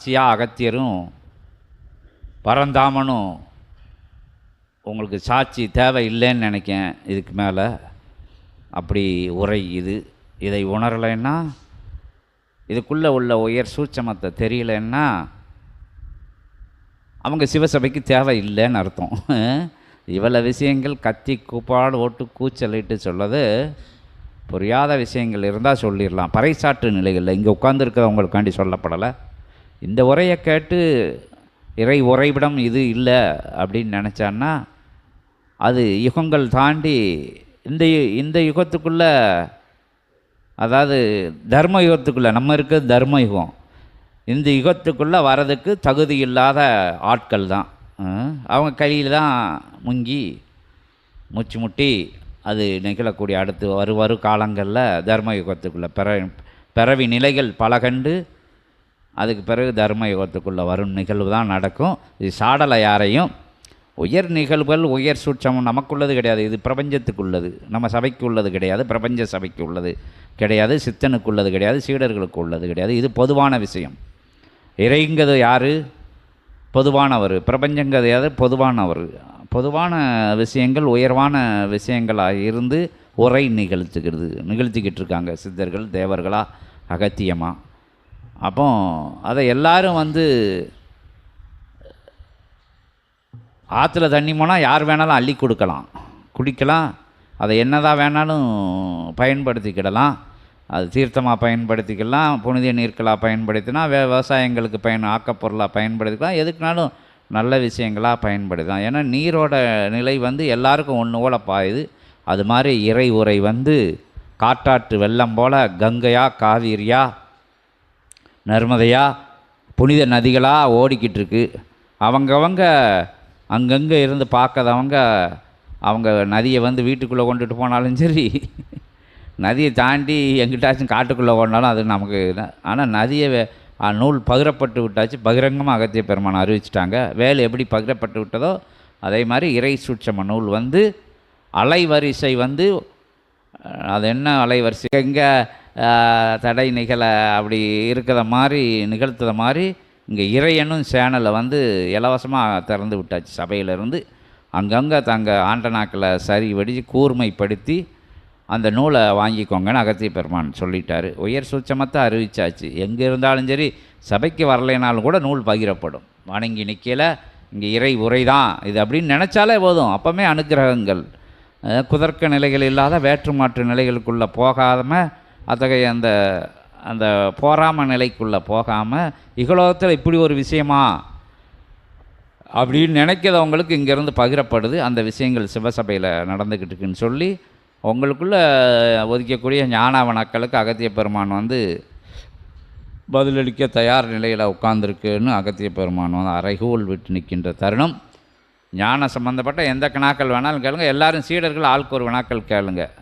சாட்சியாக அகத்தியரும் பரந்தாமனும் உங்களுக்கு சாட்சி தேவை இல்லைன்னு நினைக்கேன் இதுக்கு மேலே. அப்படி உரை இது. இதை உணரலைன்னா இதுக்குள்ளே உள்ள உயர் சூட்சமத்தை தெரியலன்னா அவங்க சிவசபைக்கு தேவை இல்லைன்னு அர்த்தம். இவ்வளோ விஷயங்கள் கத்தி கூப்பாடு ஓட்டு கூச்சலிட்டு சொல்லது புரியாத விஷயங்கள் இருந்தால் சொல்லிடலாம். பறைசாற்று நிலைகளில் இங்கே உட்காந்துருக்கிறவங்களுக்காண்டி சொல்லப்படலை. இந்த உரையை கேட்டு இறை உறைவிடம் இது இல்லை அப்படின்னு நினச்சான்னா அது யுகங்கள் தாண்டி இந்த யு- இந்த யுகத்துக்குள்ளே அதாவது தர்ம யுகத்துக்குள்ளே நம்ம இருக்கிறது தர்ம யுகம். இந்த யுகத்துக்குள்ளே வரதுக்கு தகுதி இல்லாத ஆட்கள் தான். அவங்க கையில் தான் முங்கி மூச்சு முட்டி அது நிகழக்கூடிய அடுத்து வரும் வரும் காலங்களில் தர்ம யுகத்துக்குள்ளே பிற பிறவி நிலைகள் பல கண்டு அதுக்கு பிறகு தர்ம யுகத்துக்குள்ளே வரும் நிகழ்வு தான் நடக்கும். இது சாடலை யாரையும் உயர் நிகழ்வுகள் உயர் சூட்சமும் நமக்குள்ளது கிடையாது. இது பிரபஞ்சத்துக்குள்ளது. நம்ம சபைக்கு உள்ளது கிடையாது. பிரபஞ்ச சபைக்கு உள்ளது கிடையாது. சித்தனுக்கு உள்ளது கிடையாது. சீடர்களுக்கு உள்ளது கிடையாது. இது பொதுவான விஷயம். இறைங்கிறது யார்? பொதுவானவர். பிரபஞ்சங்கிறது யார்? பொதுவானவர். பொதுவான விஷயங்கள் உயர்வான விஷயங்களாக இருந்து உரை நிகழ்த்துக்கிறது நிகழ்த்திக்கிட்டு இருக்காங்க சித்தர்கள் தேவர்களாக அகத்தியமாக அப்போ அதை எல்லாரும் வந்து ஆற்றுல தண்ணி போனால் யார் வேணாலும் அள்ளி கொடுக்கலாம். குடிக்கலாம். அதை என்னதான் வேணாலும் பயன்படுத்திக்கிடலாம். அது தீர்த்தமாக பயன்படுத்திக்கலாம். புனித நீர்களாக பயன்படுத்தினா வே விவசாயங்களுக்கு பயன் ஆக்கப்பொருளாக பயன்படுத்திக்கலாம். எதுக்குனாலும் நல்ல விஷயங்களாக பயன்படுத்தலாம். ஏன்னா நீரோட நிலை வந்து எல்லாருக்கும் ஒன்று போல பாயுது. அது மாதிரி இறை உரை வந்து காட்டாற்று வெள்ளம் போல் கங்கையா காவிரியா நர்மதையா புனித நதிகளாக ஓடிக்கிட்டு இருக்கு அவங்கவங்க அங்கங்கே இருந்து பார்க்காதவங்க அவங்க நதியை வந்து வீட்டுக்குள்ளே கொண்டுட்டு போனாலும் சரி நதியை தாண்டி எங்கிட்டாச்சும் காட்டுக்குள்ளே ஓடினாலும் அது நமக்கு ஆனால் நதியை வே- நூல் பகிரப்பட்டு விட்டாச்சு. பகிரங்கமாக அகத்திய பெருமான் அறிவிச்சிட்டாங்க. வேலை எப்படி பகிரப்பட்டு விட்டதோ அதே மாதிரி இறை சூட்சம நூல் வந்து அலைவரிசை வந்து அது என்ன அலைவரிசை? எங்கே தடை நிகழ அப்படி இருக்கிற மாதிரி நிகழ்த்துற மாதிரி இங்கே இறையனும் சேனலை வந்து இலவசமாக திறந்து விட்டாச்சு. சபையிலேருந்து அங்கங்கே தங்க ஆண்டனாக்களை சரி வடித்து கூர்மைப்படுத்தி அந்த நூலை வாங்கிக்கோங்கன்னு அகத்திய பெருமான் சொல்லிட்டார். உயர் சுச்சமத்தை அறிவிச்சாச்சு. எங்கே இருந்தாலும் சரி சபைக்கு வரலைனாலும் கூட நூல் பகிரப்படும். வணங்கி நிற்கல இங்கே இறை உரை தான் இது அப்படின்னு நினச்சாலே போதும். அப்போமே அனுக்கிரகங்கள். குதர்க்க நிலைகள் இல்லாத வேற்று மாற்று நிலைகளுக்குள்ளே போகாம அத்தகைய அந்த அந்த போராம நிலைக்குள்ளே போகாமல் இகலோகத்தில் இப்படி ஒரு விஷயமா அப்படின்னு நினைக்கிறவங்களுக்கு இங்கேருந்து பகிரப்படுது. அந்த விஷயங்கள் சிவசபையில் நடந்துக்கிட்டு இருக்குன்னு சொல்லி உங்களுக்குள்ளே ஒதுக்கக்கூடிய ஞானாவணக்களுக்கு அகத்திய பெருமான் வந்து பதிலளிக்க தயார் நிலையில் உட்கார்ந்துருக்குன்னு அகத்திய பெருமான் வந்து அரைகூல் விட்டு நிற்கின்ற தருணம். ஞான சம்பந்தப்பட்ட எந்த கணாக்கள் வேணாலும் கேளுங்க. எல்லாரும் சீடர்கள் ஆளுக்கு ஒரு வினாக்கள் கேளுங்கள்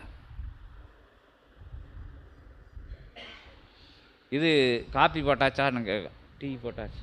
இது காப்பி போட்டாச்சா? நாங்கள் டீ போட்டாச்சு.